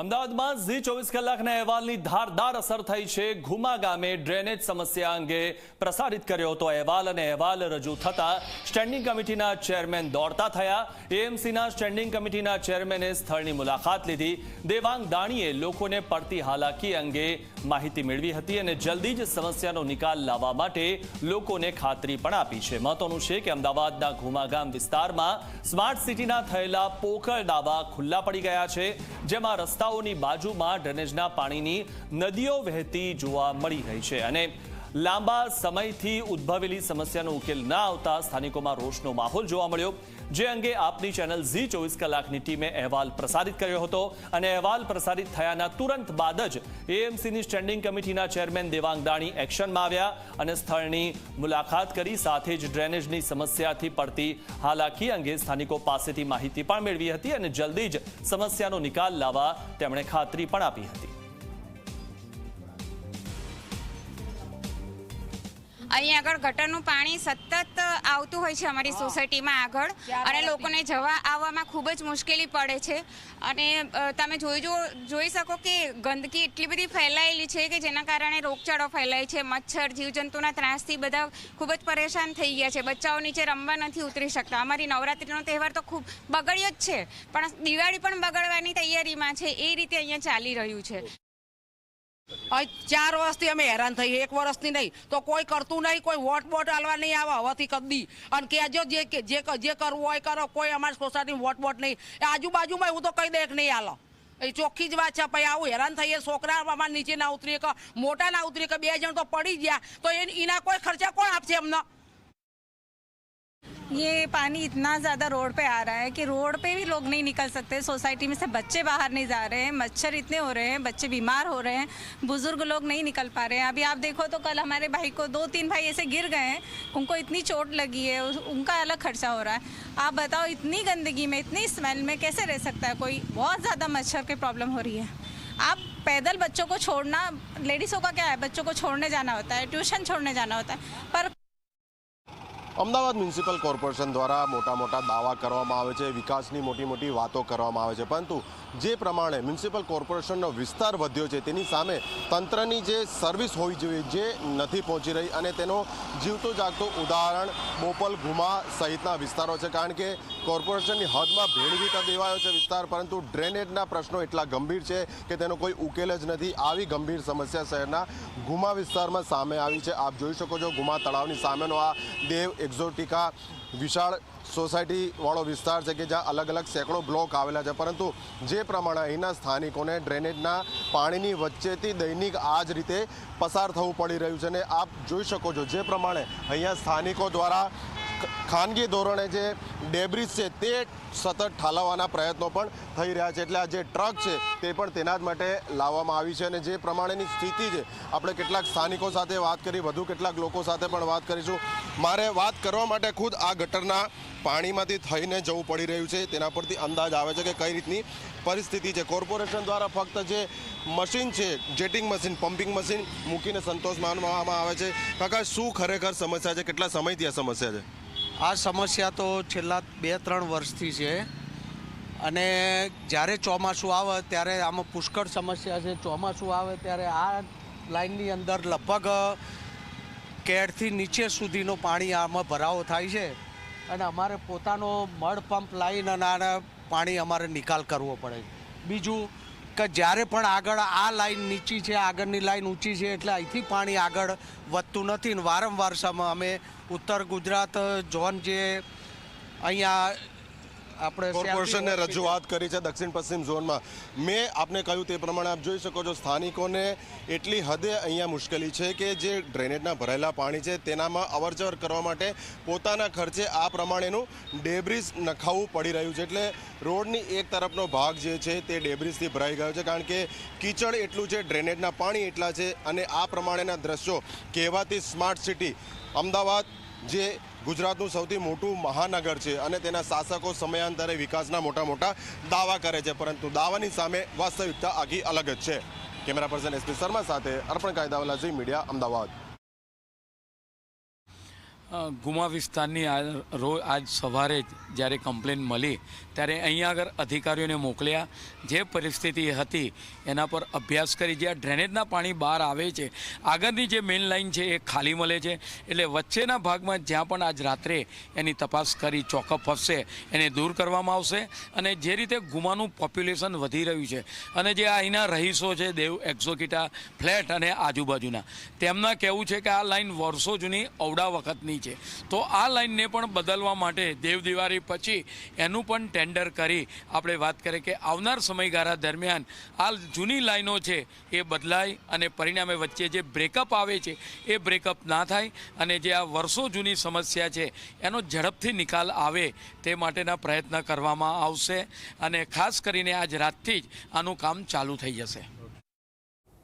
અમદાવાદમાં ઝી ચોવીસ કલાકના અહેવાલની ધારદાર અસર થઈ છે. ઘુમા ગામે ડ્રેનેજ સમસ્યા અંગે પ્રસારિત કર્યો હતો અહેવાલ અને અહેવાલ રજૂ થતા સ્ટેન્ડિંગ કમિટીના ચેરમેન દોડતા થયા. એએમસીના સ્ટેન્ડિંગ કમિટીના ચેરમેને સ્થળની મુલાકાત લીધી. દેવાંગ દાણીએ લોકોને પડતી હાલાકી અંગે માહિતી મેળવી હતી અને જલ્દી જ સમસ્યાનો નિકાલ લાવવા માટે લોકોને ખાતરી પણ આપી છે. મહત્વનું છે કે અમદાવાદના ઘુમા ગામ વિસ્તારમાં સ્માર્ટ સિટીના થયેલા પોકળ દાવા ખુલ્લા પડી ગયા છે, જેમાં રસ્તાઓની બાજુમાં ડ્રેનેજના પાણીની નદીઓ વહેતી જોવા મળી રહી છે. અને લાંબા સમયથી ઉદ્ભવેલી સમસ્યાનો ઉકેલ ના આવતા સ્થાનિકોમાં રોષનો માહોલ જોવા મળ્યો. જે અંગે આપની ચેનલ ઝી ચોવીસ કલાકની ટીમે અહેવાલ પ્રસારિત કર્યો હતો અને અહેવાલ પ્રસારિત થયાના તુરંત બાદ જ એએમસીની સ્ટેન્ડિંગ કમિટીના ચેરમેન દેવાંગ દાણી એક્શનમાં આવ્યા અને સ્થળની મુલાકાત કરી સાથે જ ડ્રેનેજની સમસ્યાથી પડતી હાલાકી અંગે સ્થાનિકો પાસેથી માહિતી પણ મેળવી હતી અને જલ્દી જ સમસ્યાનો નિકાલ લાવવા તેમણે ખાતરી પણ આપી હતી. અહીંયા આગળ ગટરનું પાણી સતત આવતું હોય છે અમારી સોસાયટીમાં આગળ. અને લોકોને જવા આવવામાં ખૂબ જ મુશ્કેલી પડે છે. અને તમે જોઈ જો જોઈ શકો કે ગંદકી એટલી બધી ફેલાયેલી છે કે જેના કારણે રોગચાળો ફેલાય છે મચ્છર જીવજંતુના ત્રાસથી બધા ખૂબ જ પરેશાન થઈ ગયા છે. બચ્ચાઓ નીચે રમવા નથી ઉતરી શકતા. અમારી નવરાત્રિનો તહેવાર તો ખૂબ બગડ્યો જ છે. પણ દિવાળી પણ બગડવાની તૈયારીમાં છે. એ રીતે અહીંયા ચાલી રહ્યું છે. ચાર વર્ષથી અમે હેરાન થઈ એક વર્ષથી નહીં. તો કોઈ કરતું નહીં, કોઈ વોટ બોટ આલવા નહીં આવે હવાથી કદી. અને કહેજો જે જે જે કરવું હોય કરો, કોઈ અમારી સોસાયટીમાં વોટ બોટ નહીં. આજુબાજુમાં હું તો કહી દે નહીં હાલો. એ ચોખ્ખી જ વાત છે પછી આવું હેરાન થઈએ, છોકરા અમારા નીચે ના ઉતરીએ, કે મોટા ના ઉતરીએ, કે બે જણ તો પડી ગયા, તો એના કોઈ ખર્ચા કોણ આપશે અમને ये पानी इतना ज़्यादा रोड पे आ रहा है कि रोड पे भी लोग नहीं निकल सकते। सोसाइटी में से बच्चे बाहर नहीं जा रहे हैं, मच्छर इतने हो रहे हैं, बच्चे बीमार हो रहे हैं, बुज़ुर्ग लोग नहीं निकल पा रहे हैं। अभी आप देखो तो कल हमारे भाई को दो तीन भाई ऐसे गिर गए हैं, उनको इतनी चोट लगी है उनका अलग खर्चा हो रहा है। आप बताओ इतनी गंदगी में, इतनी स्मेल में कैसे रह सकता है कोई? बहुत ज़्यादा मच्छर की प्रॉब्लम हो रही है। आप पैदल बच्चों को छोड़ना, लेडीज़ों का क्या है? बच्चों को छोड़ने जाना होता है, ट्यूशन छोड़ने जाना होता है, पर અમદાવાદ મ્યુનિસિપલ કોર્પોરેશન દ્વારા મોટા મોટા દાવા કરવામાં આવે છે, વિકાસની મોટી મોટી વાતો કરવામાં આવે છે. પરંતુ જે પ્રમાણે મ્યુનિસિપલ કોર્પોરેશનનો વિસ્તાર વધ્યો છે, તેની સામે તંત્રની જે સર્વિસ હોવી જોઈએ જે નથી પહોંચી રહી અને તેનો જીવતો જાગતો ઉદાહરણ બોપલ ગુમા સહિતના વિસ્તારો છે. કારણ કે કોર્પોરેશનની હદમાં ભેળવી તો દેવાયો છે વિસ્તાર, પરંતુ ડ્રેનેજના પ્રશ્નો એટલા ગંભીર છે કે તેનો કોઈ ઉકેલ જ નથી. આવી ગંભીર સમસ્યા શહેરના ગુમા વિસ્તારમાં સામે આવી છે. આપ જોઈ શકો છો ગુમા તળાવની સામેનો આ દેવ એક્ઝોટિકા વિશાળ સોસાયટીવાળો વિસ્તાર છે કે જ્યાં અલગ અલગ સેંકડો બ્લોક આવેલા છે. પરંતુ જે પ્રમાણે અહીંના સ્થાનિકોને ડ્રેનેજના પાણીની વચ્ચેથી દૈનિક આ જ રીતે પસાર થવું પડી રહ્યું છે અને આપ જોઈ શકો છો જે પ્રમાણે અહીંયા સ્થાનિકો દ્વારા ખાનગી ધોરણે જે ડેબ્રિજ છે તે સતત ઠાલવવાના પ્રયત્નો પણ થઈ રહ્યા છે. એટલે આ જે ટ્રક છે તે પણ તેના જ માટે લાવવામાં આવી છે અને જે પ્રમાણેની સ્થિતિ છે, આપણે કેટલાક સ્થાનિકો સાથે વાત કરી, વધુ કેટલાક લોકો સાથે પણ વાત કરીશું. મારે વાત કરવા માટે ખુદ આ ગટરના પાણીમાંથી થઈને જવું પડી રહ્યું છે. તેના પરથી અંદાજ આવે છે કે કઈ રીતની પરિસ્થિતિ છે. કોર્પોરેશન દ્વારા ફક્ત જે મશીન છે, જેટિંગ મશીન, પમ્પિંગ મશીન મૂકીને સંતોષ માનવામાં આવે છે. કાકા શું ખરેખર સમસ્યા છે? કેટલા સમયથી આ સમસ્યા છે? આ સમસ્યા તો છેલ્લા બે ત્રણ વર્ષથી છે. અને જ્યારે ચોમાસું આવે ત્યારે આમાં પુષ્કળ સમસ્યા છે. ચોમાસું આવે ત્યારે આ લાઇનની અંદર લગભગ કેડથી નીચે સુધીનો પાણી આમાં ભરાવો થાય છે. અને અમારે પોતાનો મળ પંપ લાઈન અને આને પાણી અમારે નિકાલ કરવો પડે. બીજું કે જ્યારે પણ આગળ આ લાઈન નીચી છે, આગળની લાઈન ઊંચી છે, એટલે અહીંથી પાણી આગળ વધતું નથી. ને વારંવાર અમે ઉત્તર ગુજરાત ઝોન જે અહીંયા આપણે કોર્પોરેશનને રજૂઆત કરી છે દક્ષિણ પશ્ચિમ ઝોનમાં. મેં આપને કહ્યું તે પ્રમાણે આપ જોઈ શકો છો સ્થાનિકોને એટલી હદે અહીંયા મુશ્કેલી છે કે જે ડ્રેનેજના ભરાયેલા પાણી છે તેનામાં અવરજવર કરવા માટે પોતાના ખર્ચે આ પ્રમાણેનું ડેબ્રિસ નખાવવું પડી રહ્યું છે. એટલે રોડની એક તરફનો ભાગ જે છે તે ડેબ્રિસથી ભરાઈ ગયો છે કારણ કે કીચડ એટલું છે ડ્રેનેજના પાણી એટલા છે અને આ પ્રમાણેના દ્રશ્યો કહેવાતી સ્માર્ટ સિટી અમદાવાદ જે ગુજરાતનું સૌથી મોટું મહાનગર છે અને તેના શાસકો સમયાંતરે વિકાસના મોટા મોટા દાવા કરે છે, પરંતુ દાવાની સામે વાસ્તવિકતા આખી અલગ જ છે. કેમેરા પર્સન એસપી શર્મા સાથે અર્પણ કાયદાવાલાજી મીડિયા, અમદાવાદ. ગુમા વિસ્તારની આજ સવારે જ જ્યારે કમ્પ્લેન મળી, ત્યારે અહીંયા આગળ અધિકારીઓને મોકલ્યા. જે પરિસ્થિતિ હતી, એના પર અભ્યાસ કરી જે આ ડ્રેનેજના પાણી બહાર આવે છે. આગળની જે મેઇન લાઇન છે, એ ખાલી મળે છે. એટલે વચ્ચેના ભાગમાં જ્યાં પણ આજ રાત્રે એની તપાસ કરી ચોકઅપ હશે, એને દૂર કરવામાં આવશે. અને જે રીતે ગુમાનું પોપ્યુલેશન વધી રહ્યું છે, અને જે અહીંના રહીશો છે, દેવ એક્ઝોકિટા ફ્લેટ અને આજુબાજુના, તેમના કહેવું છે કે આ લાઇન વર્ષો જૂની અવડા વખતની છે. તો આ લાઇનને પણ બદલવા માટે દેવ દિવાળી પછી એનું પણ ટેન્ડર કરી આપણે વાત કરીએ કે આવનાર સમયગાળા દરમિયાન આ જૂની લાઈનો છે એ બદલાય અને પરિણામે વચ્ચે જે બ્રેકઅપ આવે છે એ બ્રેકઅપ ના થાય અને જે આ વર્ષો જૂની સમસ્યા છે એનો ઝડપથી નિકાલ આવે તે માટેના પ્રયત્ન કરવામાં આવશે અને ખાસ કરીને આજ રાતથી જ આનું કામ ચાલુ થઈ જશે.